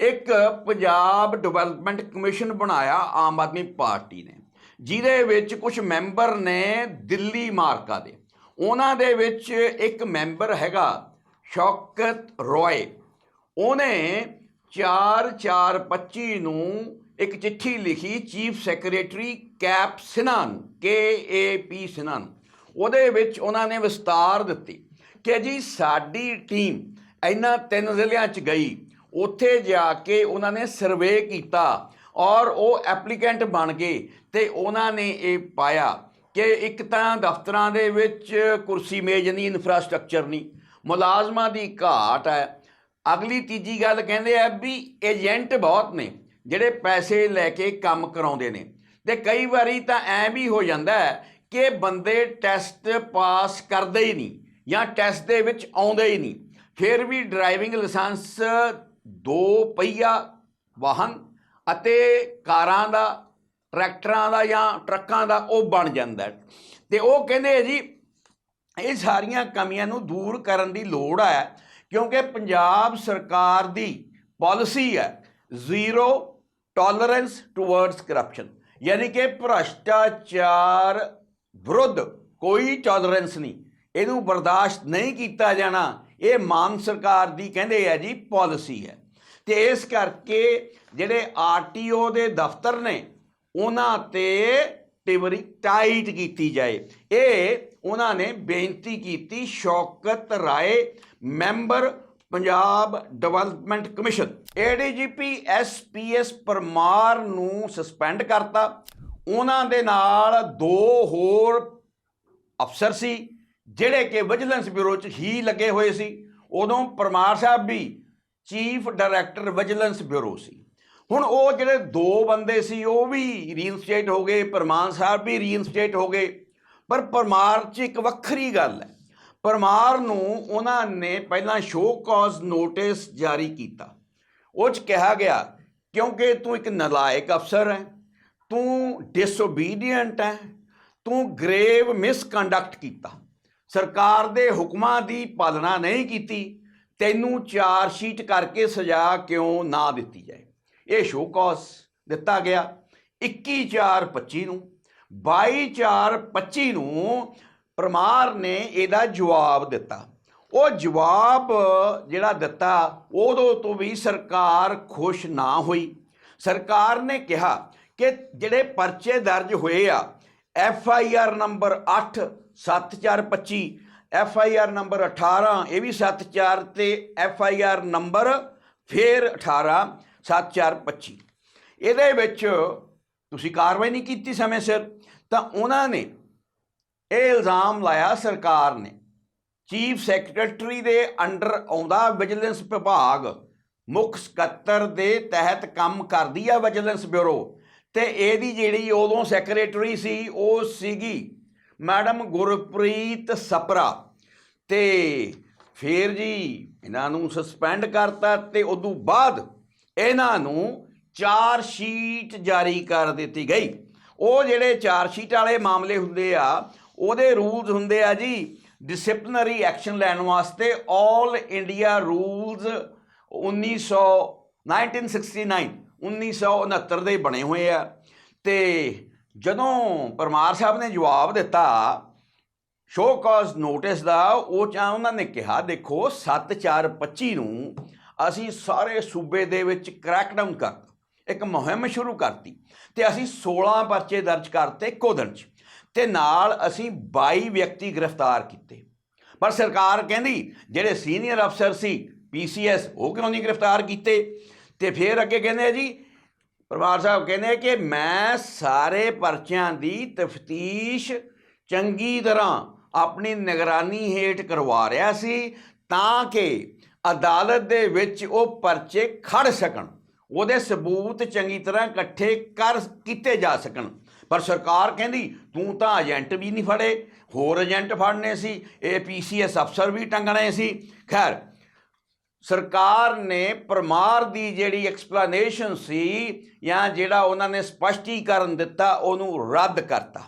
ਇੱਕ Punjab development commission ਬਣਾਇਆ Aam Aadmi party ਨੇ, ਜਿਹਦੇ ਵਿੱਚ ਕੁਝ ਮੈਂਬਰ ਨੇ ਦਿੱਲੀ ਮਾਰਕਾ ਦੇ। ਉਹਨਾਂ ਦੇ ਵਿੱਚ ਇੱਕ ਮੈਂਬਰ ਹੈਗਾ ਸ਼ੌਕਤ ਰੋਏ। ਉਹਨੇ 4/4/25 ਨੂੰ ਇੱਕ ਚਿੱਠੀ ਲਿਖੀ ਚੀਫ ਸੈਕਟਰੀ ਕੈਪ ਸਿਨ੍ਹਾ ਨੂੰ ਕੇ ਏ ਪੀ ਸਿਨ੍ਹਾ ਨੂੰ ਉਹਦੇ ਵਿੱਚ ਉਹਨਾਂ ਨੇ ਵਿਸਤਾਰ ਦਿੱਤੀ ਕਿ ਜੀ ਸਾਡੀ ਟੀਮ ਇਹਨਾਂ ਤਿੰਨ ਜ਼ਿਲ੍ਹਿਆਂ 'ਚ ਗਈ ਉੱਥੇ ਜਾ ਕੇ ਉਹਨਾਂ ਨੇ ਸਰਵੇ ਕੀਤਾ ਔਰ ਉਹ ਐਪਲੀਕੈਂਟ ਬਣ ਗਏ ਤੇ ਉਹਨਾਂ ਨੇ ਇਹ ਪਾਇਆ ਕਿ ਇੱਕ ਤਾਂ ਦਫ਼ਤਰਾਂ ਦੇ ਵਿੱਚ ਕੁਰਸੀ ਮੇਜ਼ ਨਹੀਂ ਇਨਫਰਾਸਟ੍ਰਕਚਰ ਨਹੀਂ, ਮੁਲਾਜ਼ਮਾਂ ਦੀ ਘਾਟ ਹੈ। ਅਗਲੀ ਤੀਜੀ ਗੱਲ ਕਹਿੰਦੇ ਆ ਵੀ ਏਜੰਟ ਬਹੁਤ ਨੇ, ਜਿਹੜੇ ਪੈਸੇ ਲੈ ਕੇ ਕੰਮ ਕਰਾਉਂਦੇ ਨੇ। ਤੇ ਕਈ ਵਾਰੀ ਤਾਂ ਐ ਵੀ ਹੋ ਜਾਂਦਾ ਹੈ ਕਿ ਬੰਦੇ ਟੈਸਟ ਪਾਸ ਕਰਦੇ ਹੀ ਨਹੀਂ ਜਾਂ ਟੈਸਟ ਦੇ ਵਿੱਚ ਆਉਂਦੇ ਹੀ ਨਹੀਂ। ਫਿਰ ਵੀ ਡਰਾਈਵਿੰਗ ਲਾਇਸੈਂਸ ਦੋ ਪਹੀਆ ਵਾਹਨ ਅਤੇ ਕਾਰਾਂ ਦਾ, ਟਰੈਕਟਰਾਂ ਦਾ ਜਾਂ ਟਰੱਕਾਂ ਦਾ ਉਹ ਬਣ ਜਾਂਦਾ ਹੈ। ਤੇ ਉਹ ਕਹਿੰਦੇ ਜੀ, ਇਹ ਸਾਰੀਆਂ ਕਮੀਆਂ ਨੂੰ ਦੂਰ ਕਰਨ ਦੀ ਲੋੜ ਹੈ ਕਿਉਂਕਿ ਪੰਜਾਬ ਸਰਕਾਰ ਦੀ ਪਾਲਿਸੀ ਹੈ ਜ਼ੀਰੋ ਟੋਲਰੈਂਸ ਟੁਵਰਡਸ ਕਰਪਸ਼ਨ। ਯਾਨੀ ਕਿ ਭ੍ਰਸ਼ਟਾਚਾਰ ਵਿਰੁੱਧ ਕੋਈ ਟੋਲਰੈਂਸ ਨਹੀਂ। ਇਹਨੂੰ ਬਰਦਾਸ਼ਤ ਨਹੀਂ ਕੀਤਾ ਜਾਣਾ। ਇਹ ਮਾਨ ਸਰਕਾਰ ਦੀ ਕਹਿੰਦੇ ਆ ਜੀ ਪਾਲਿਸੀ ਹੈ। ਤੇ ਇਸ ਕਰਕੇ ਜਿਹੜੇ ਆਰਟੀਓ ਦੇ ਦਫ਼ਤਰ ਨੇ, ਉਹਨਾਂ ਤੇ ਟਿਵਰੀ ਟਾਈਟ ਕੀਤੀ ਜਾਏ। ਇਹ ਉਹਨਾਂ ਨੇ ਬੇਨਤੀ ਕੀਤੀ Shaukat Rai, member Punjab development commission. ADGP SPS Parmar ਨੂੰ ਸਸਪੈਂਡ ਕਰਤਾ। ਉਹਨਾਂ ਦੇ ਨਾਲ ਦੋ ਹੋਰ ਅਫਸਰ ਸੀ, ਜਿਹੜੇ ਕਿ ਵਿਜੀਲੈਂਸ ਬਿਊਰੋ 'ਚ ਹੀ ਲੱਗੇ ਹੋਏ ਸੀ। ਉਦੋਂ ਪਰਮਾਰ ਸਾਹਿਬ ਵੀ ਚੀਫ ਡਾਇਰੈਕਟਰ ਵਿਜੀਲੈਂਸ ਬਿਊਰੋ ਸੀ। ਹੁਣ ਉਹ ਜਿਹੜੇ ਦੋ ਬੰਦੇ ਸੀ, ਉਹ ਵੀ ਰੀਇਨਸਟੇਟ ਹੋ ਗਏ, ਪਰਮਾਨ ਸਾਹਿਬ ਵੀ ਰੀਇਨਸਟੇਟ ਹੋ ਗਏ। ਪਰ ਪਰਮਾਰ 'ਚ ਇੱਕ ਵੱਖਰੀ ਗੱਲ ਹੈ। ਪਰਮਾਰ ਨੂੰ ਉਹਨਾਂ ਨੇ ਪਹਿਲਾਂ ਸ਼ੋਅ ਕਾਜ਼ ਨੋਟਿਸ ਜਾਰੀ ਕੀਤਾ। ਉਹ 'ਚ ਕਿਹਾ ਗਿਆ, ਕਿਉਂਕਿ ਤੂੰ ਇੱਕ ਨਲਾਇਕ ਅਫਸਰ ਹੈ, ਤੂੰ ਡਿਸਓਬੀਡੀਐਂਟ ਹੈ, ਤੂੰ ਗ੍ਰੇਵ ਮਿਸਕੰਡਕਟ ਕੀਤਾ। ਸਰਕਾਰ ਦੇ ਹੁਕਮਾਂ ਦੀ ਪਾਲਣਾ ਨਹੀਂ ਕੀਤੀ ਤੈਨੂੰ ਚਾਰ ਸ਼ੀਟ ਕਰਕੇ ਸਜ਼ਾ ਕਿਉਂ ਨਾ ਦਿੱਤੀ ਜਾਏ? ਇਹ ਸ਼ੋਅ ਕਾਜ਼ ਦਿੱਤਾ ਗਿਆ। 21/4/25 ਨੂੰ 22/4/25 ਨੂੰ ਪਰਮਾਰ ਨੇ ਇਹਦਾ ਜਵਾਬ ਦਿੱਤਾ। ਉਹ ਜਵਾਬ ਜਿਹੜਾ ਦਿੱਤਾ ਉਦੋਂ ਤੋਂ ਵੀ ਸਰਕਾਰ ਖੁਸ਼ ਨਾ ਹੋਈ। ਸਰਕਾਰ ਨੇ ਕਿਹਾ ਕਿ ਜਿਹੜੇ ਪਰਚੇ ਦਰਜ ਹੋਏ ਆ F I R number 8 7425 F I R number 18 ਇਹ ਵੀ 74 ਤੇ ਐਫ ਆਈ ਆਰ ਨੰਬਰ ਫੇਰ 18 7425 ਇਹਦੇ ਵਿੱਚ ਤੁਸੀਂ ਕਾਰਵਾਈ ਨਹੀਂ ਕੀਤੀ ਸਮੇਂ ਸਿਰ, ਤਾਂ ਉਹਨਾਂ ਨੇ ਇਹ ਇਲਜ਼ਾਮ ਲਾਇਆ ਸਰਕਾਰ ਨੇ, ਚੀਫ ਸੈਕਟਰੀ ਦੇ ਅੰਡਰ ਆਉਂਦਾ ਵਿਜੀਲੈਂਸ ਵਿਭਾਗ, ਮੁੱਖ ਸਕੱਤਰ ਦੇ ਤਹਿਤ ਕੰਮ ਕਰਦੀ ਆ ਵਿਜੀਲੈਂਸ ਬਿਊਰੋ, ਤੇ ਇਹਦੀ ਜਿਹੜੀ ਉਦੋਂ ਸੈਕਟਰੀ ਸੀ, ਉਹ ਸੀਗੀ ਮੈਡਮ ਗੁਰਪ੍ਰੀਤ ਸਪਰਾ। ਤੇ ਫੇਰ ਜੀ ਇਹਨਾਂ ਨੂੰ ਸਸਪੈਂਡ ਕਰਤਾ ਤੇ ਉਦੋਂ ਬਾਅਦ ਇਹਨਾਂ ਨੂੰ ਚਾਰ ਸ਼ੀਟ ਜਾਰੀ ਕਰ ਦਿੱਤੀ ਗਈ। ਉਹ ਜਿਹੜੇ ਚਾਰ ਸ਼ੀਟ ਵਾਲੇ ਮਾਮਲੇ ਹੁੰਦੇ ਆ, ਉਹਦੇ ਰੂਲਸ ਹੁੰਦੇ ਆ ਜੀ ਡਿਸਪਲਿਨਰੀ ਐਕਸ਼ਨ ਲੈਣ ਵਾਸਤੇ 올 ਇੰਡੀਆ ਰੂਲਸ 1900 1969 1969 ਦੇ ਬਣੇ ਹੋਏ ਆ। ਤੇ ਜਦੋਂ ਪਰਮਾਰ ਸਾਹਿਬ ਨੇ ਜਵਾਬ ਦਿੱਤਾ ਸ਼ੋਅ ਕਾਜ਼ ਨੋਟਿਸ ਦਾ, ਉਹ ਚਾ ਉਹਨਾਂ ਨੇ ਕਿਹਾ, ਦੇਖੋ 7425 ਨੂੰ ਅਸੀਂ ਸਾਰੇ ਸੂਬੇ ਦੇ ਵਿੱਚ ਕ੍ਰੈਕਡਾਊਨ ਕਰ, ਇੱਕ ਮੁਹਿੰਮ ਸ਼ੁਰੂ ਕਰਤੀ ਤੇ ਅਸੀਂ 16 ਪਰਚੇ ਦਰਜ ਕਰਤੇ ਕੋਦਣ 'ਚ ਤੇ ਨਾਲ ਅਸੀਂ 22 ਵਿਅਕਤੀ ਗ੍ਰਿਫਤਾਰ ਕੀਤੇ। ਪਰ ਸਰਕਾਰ ਕਹਿੰਦੀ, ਜਿਹੜੇ ਸੀਨੀਅਰ ਅਫਸਰ ਸੀ ਪੀਸੀਐਸ ਉਹ ਕਿਉਂ ਨਹੀਂ ਗ੍ਰਿਫਤਾਰ ਕੀਤੇ? ਤੇ ਫਿਰ ਅੱਗੇ ਕਹਿੰਦੇ ਜੀ ਪਰਮਾਰ ਸਾਹਿਬ ਕਹਿੰਦੇ ਕਿ ਮੈਂ ਸਾਰੇ ਪਰਚਿਆਂ ਦੀ ਤਫਤੀਸ਼ ਚੰਗੀ ਤਰ੍ਹਾਂ ਆਪਣੀ ਨਿਗਰਾਨੀ ਹੇਠ ਕਰਵਾ ਰਿਹਾ ਸੀ ਤਾਂ ਕਿ ਅਦਾਲਤ ਦੇ ਵਿੱਚ ਉਹ ਪਰਚੇ ਖੜ ਸਕਣ, ਉਹਦੇ ਸਬੂਤ ਚੰਗੀ ਤਰ੍ਹਾਂ ਇਕੱਠੇ ਕਰ ਕੀਤੇ ਜਾ ਸਕਣ। ਪਰ ਸਰਕਾਰ ਕਹਿੰਦੀ, ਤੂੰ ਤਾਂ ਏਜੰਟ ਵੀ ਨਹੀਂ ਫੜੇ, ਹੋਰ ਏਜੰਟ ਫੜਨੇ ਸੀ ਇਹ ਪੀਸੀਐਸ ਅਫਸਰ ਵੀ ਟੰਗਣੇ ਸੀ। ਖੈਰ ਸਰਕਾਰ ਨੇ ਪਰਮਾਰ ਦੀ ਜਿਹੜੀ ਐਕਸਪਲੇਨੇਸ਼ਨ ਸੀ ਜਾਂ ਜਿਹੜਾ ਉਹਨਾਂ ਨੇ ਸਪਸ਼ਟੀਕਰਨ ਦਿੱਤਾ, ਉਹਨੂੰ ਰੱਦ ਕਰਤਾ।